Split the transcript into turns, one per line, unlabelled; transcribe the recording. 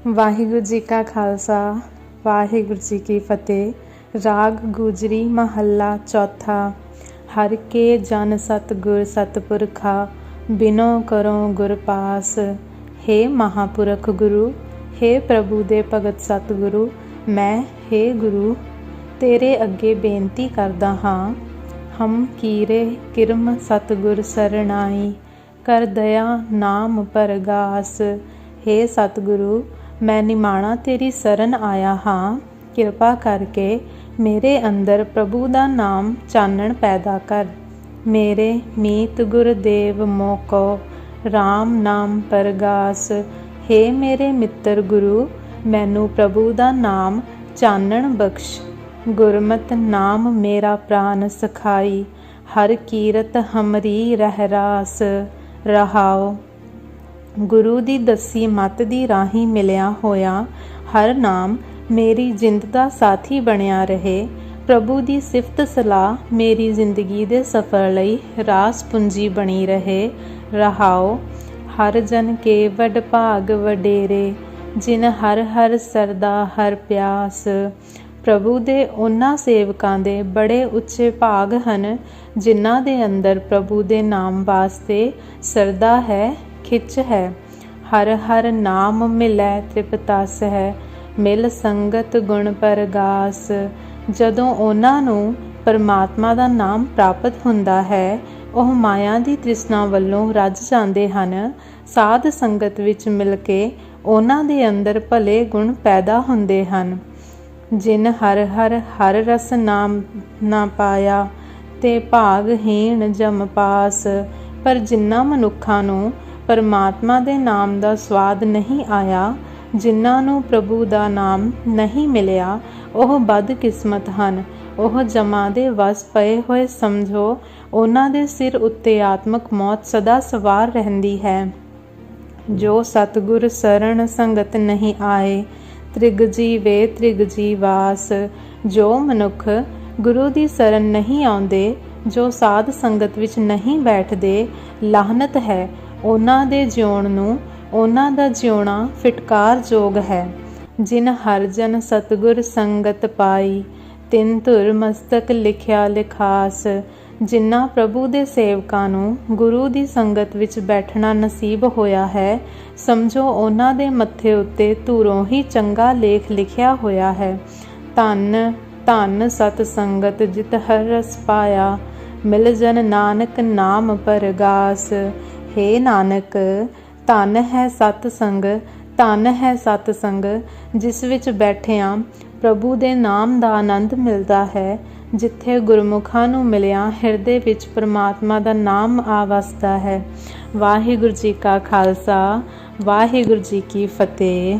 ਵਾਹਿਗੁਰੂ ਜੀ ਕਾ ਖਾਲਸਾ ਵਾਹਿਗੁਰੂ ਜੀ ਕੀ ਫਤਿਹ ਰਾਗ ਗੁਜਰੀ ਮਹੱਲਾ ਚੌਥਾ ਹਰ ਕੇ ਜਨ ਸਤਗੁਰ ਸਤਪੁਰਖਾ ਬਿਨੋ ਕਰੋ ਗੁਰ ਪਾਸ हे ਮਹਾਪੁਰਖ ਗੁਰੂ हे ਪ੍ਰਭੂ ਦੇ ਭਗਤ ਸਤਗੁਰੂ ਮੈਂ हे ਗੁਰੂ ਤੇਰੇ ਅੱਗੇ ਬੇਨਤੀ ਕਰਦਾ ਹਾਂ ਹਮ ਕੀਰੇ ਕਿਰਮ ਸਤਗੁਰ ਸਰਣਾਈ ਕਰ ਦਇਆ ਨਾਮ ਪਰਗਾਸ हे ਸਤਿਗੁਰੂ ਮੈਂ ਨਿਮਾਣਾ ਤੇਰੀ ਸਰਨ ਆਇਆ ਹਾਂ। ਕਿਰਪਾ ਕਰਕੇ ਮੇਰੇ ਅੰਦਰ ਪ੍ਰਭੂ ਦਾ ਨਾਮ ਚਾਨਣ ਪੈਦਾ ਕਰ। ਮੇਰੇ ਮੀਤ ਗੁਰਦੇਵ ਮੋਕੋ RAM ਨਾਮ ਪਰਗਾਸ। हे ਮੇਰੇ ਮਿੱਤਰ ਗੁਰੂ, ਮੈਨੂੰ ਪ੍ਰਭੂ ਦਾ ਨਾਮ ਚਾਨਣ ਬਖਸ਼। ਗੁਰਮਤਿ ਨਾਮ ਮੇਰਾ ਪ੍ਰਾਨ ਸਖਾਈ। ਹਰ ਕੀਰਤ ਹਮਰੀ ਰਹਿ ਰਾਸ ਰਹਾਓ। ਗੁਰੂ ਦੀ ਦੱਸੀ ਮਤ ਦੀ ਰਾਹੀ ਮਿਲਿਆ ਹੋਇਆ ਹਰ ਨਾਮ ਮੇਰੀ ਜਿੰਦ ਦਾ ਸਾਥੀ ਬਣਿਆ ਰਹੇ। ਪ੍ਰਭੂ ਦੀ ਸਿਫਤ ਸਲਾਹ ਮੇਰੀ ਜ਼ਿੰਦਗੀ ਦੇ ਸਫਰ ਲਈ ਰਾਸ ਪੂੰਜੀ ਬਣੀ ਰਹੇ। ਰਹਾਓ, ਹਰ ਜਨ ਕੇ ਵਡ ਭਾਗ ਵਡੇਰੇ, ਜਿਨ ਹਰ ਹਰ ਸਰਦਾ ਹਰ ਪਿਆਸ। ਪ੍ਰਭੂ ਦੇ ਉਹਨਾਂ ਸੇਵਕਾਂ ਦੇ ਬੜੇ ਉੱਚੇ ਭਾਗ ਹਨ, ਜਿਨ੍ਹਾਂ ਦੇ ਅੰਦਰ ਪ੍ਰਭੂ ਦੇ ਨਾਮ ਵਾਸਤੇ ਸਰਦਾ ਹੈ ਖਿੱਚ ਹੈ। ਹਰ ਹਰ ਨਾਮ ਮਿਲੈ ਤ੍ਰਿਪਤਸ ਹੈ। ਮਿਲ ਸੰਗਤ ਗੁਣ ਪਰਗਾਸ। ਜਦੋਂ ਉਹਨਾਂ ਨੂੰ ਪਰਮਾਤਮਾ ਦਾ ਨਾਮ ਪ੍ਰਾਪਤ ਹੁੰਦਾ ਹੈ, ਉਹ ਮਾਇਆ ਦੀ ਤ੍ਰਿਸ਼ਨਾ ਵੱਲੋਂ ਰੱਜ ਜਾਂਦੇ ਹਨ। ਸਾਧ ਸੰਗਤ ਵਿੱਚ ਮਿਲ ਕੇ ਉਹਨਾਂ ਦੇ ਅੰਦਰ ਭਲੇ ਗੁਣ ਪੈਦਾ ਹੁੰਦੇ ਹਨ। ਜਿਨ ਹਰ ਹਰ ਹਰ ਰਸ ਨਾਮ ਨਾ ਪਾਇਆ, ਤੇ ਭਾਗਹੀਣ ਜਮ ਪਾਸ। ਪਰ ਜਿਨ੍ਹਾਂ ਮਨੁੱਖਾਂ ਨੂੰ ਪਰਮਾਤਮਾ ਦੇ ਨਾਮ ਦਾ ਸਵਾਦ ਨਹੀਂ ਆਇਆ, ਜਿਨ੍ਹਾਂ ਨੂੰ ਪ੍ਰਭੂ ਦਾ ਨਾਮ ਨਹੀਂ ਮਿਲਿਆ, ਉਹ ਬਦਕਿਸਮਤ ਹਨ। ਉਹ ਜਮਾ ਦੇ ਵਸ ਪਏ ਹੋਏ ਸਮਝੋ, ਉਹਨਾਂ ਦੇ ਸਿਰ ਉੱਤੇ ਆਤਮਕ ਮੌਤ ਸਦਾ ਸਵਾਰ ਰਹਿੰਦੀ ਹੈ। ਜੋ ਸਤਗੁਰ ਸਰਣ ਸੰਗਤ ਨਹੀਂ ਆਏ ਤ੍ਰਿਗ ਜੀਵੇ ਤ੍ਰਿਗ ਜੀਵਾਸ ਜੋ ਮਨੁੱਖ ਗੁਰੂ ਦੀ ਸਰਨ ਨਹੀਂ ਆਉਂਦੇ, ਜੋ ਸਾਧ ਸੰਗਤ ਵਿੱਚ ਨਹੀਂ ਬੈਠਦੇ, ਲਾਹਨਤ ਹੈ। ਉਹਨਾਂ ਦੇ ਜਿਉਣ ਨੂੰ ਉਹਨਾਂ ਦਾ ਜਿਉਣਾ ਫਿਟਕਾਰਯੋਗ ਹੈ। ਜਿਨ ਹਰ ਜਨ ਸਤਗੁਰ ਸੰਗਤ ਪਾਈ, ਤਿੰਨ ਧੁਰ ਮਸਤਕ ਲਿਖਿਆ ਲਿਖਾਸ, ਜਿਨ੍ਹਾਂ ਪ੍ਰਭੂ ਦੇ ਸੇਵਕਾਂ ਨੂੰ ਗੁਰੂ ਦੀ ਸੰਗਤ ਵਿੱਚ ਬੈਠਣਾ ਨਸੀਬ ਹੋਇਆ ਹੈ, ਸਮਝੋ ਉਹਨਾਂ ਦੇ ਮੱਥੇ ਉੱਤੇ ਧੂਰੋਂ ਹੀ ਚੰਗਾ ਲੇਖ ਲਿਖਿਆ ਹੋਇਆ ਹੈ। ਧੰਨ ਧੰਨ ਸਤ ਸੰਗਤ ਜਿਤ ਹਰ ਰਸ ਪਾਇਆ, ਮਿਲ ਜਨ ਨਾਨਕ ਨਾਮ ਪਰਗਾਸ ਹੇ ਨਾਨਕ, ਧਨ ਹੈ ਸਤ ਸੰਗ, ਧਨ ਹੈ ਸਤ ਸੰਗ, ਜਿਸ ਵਿੱਚ ਬੈਠਿਆਂ ਪ੍ਰਭੂ ਦੇ ਨਾਮ ਦਾ ਆਨੰਦ ਮਿਲਦਾ ਹੈ, ਜਿੱਥੇ ਗੁਰਮੁਖਾਂ ਨੂੰ ਮਿਲਿਆ ਹਿਰਦੇ ਵਿੱਚ ਪ੍ਰਮਾਤਮਾ ਦਾ ਨਾਮ ਆ ਆਵਸਦਾ ਹੈ। ਵਾਹਿਗੁਰੂ ਜੀ ਕਾ ਖਾਲਸਾ, ਵਾਹਿਗੁਰੂ ਜੀ ਕੀ ਫਤਿਹ।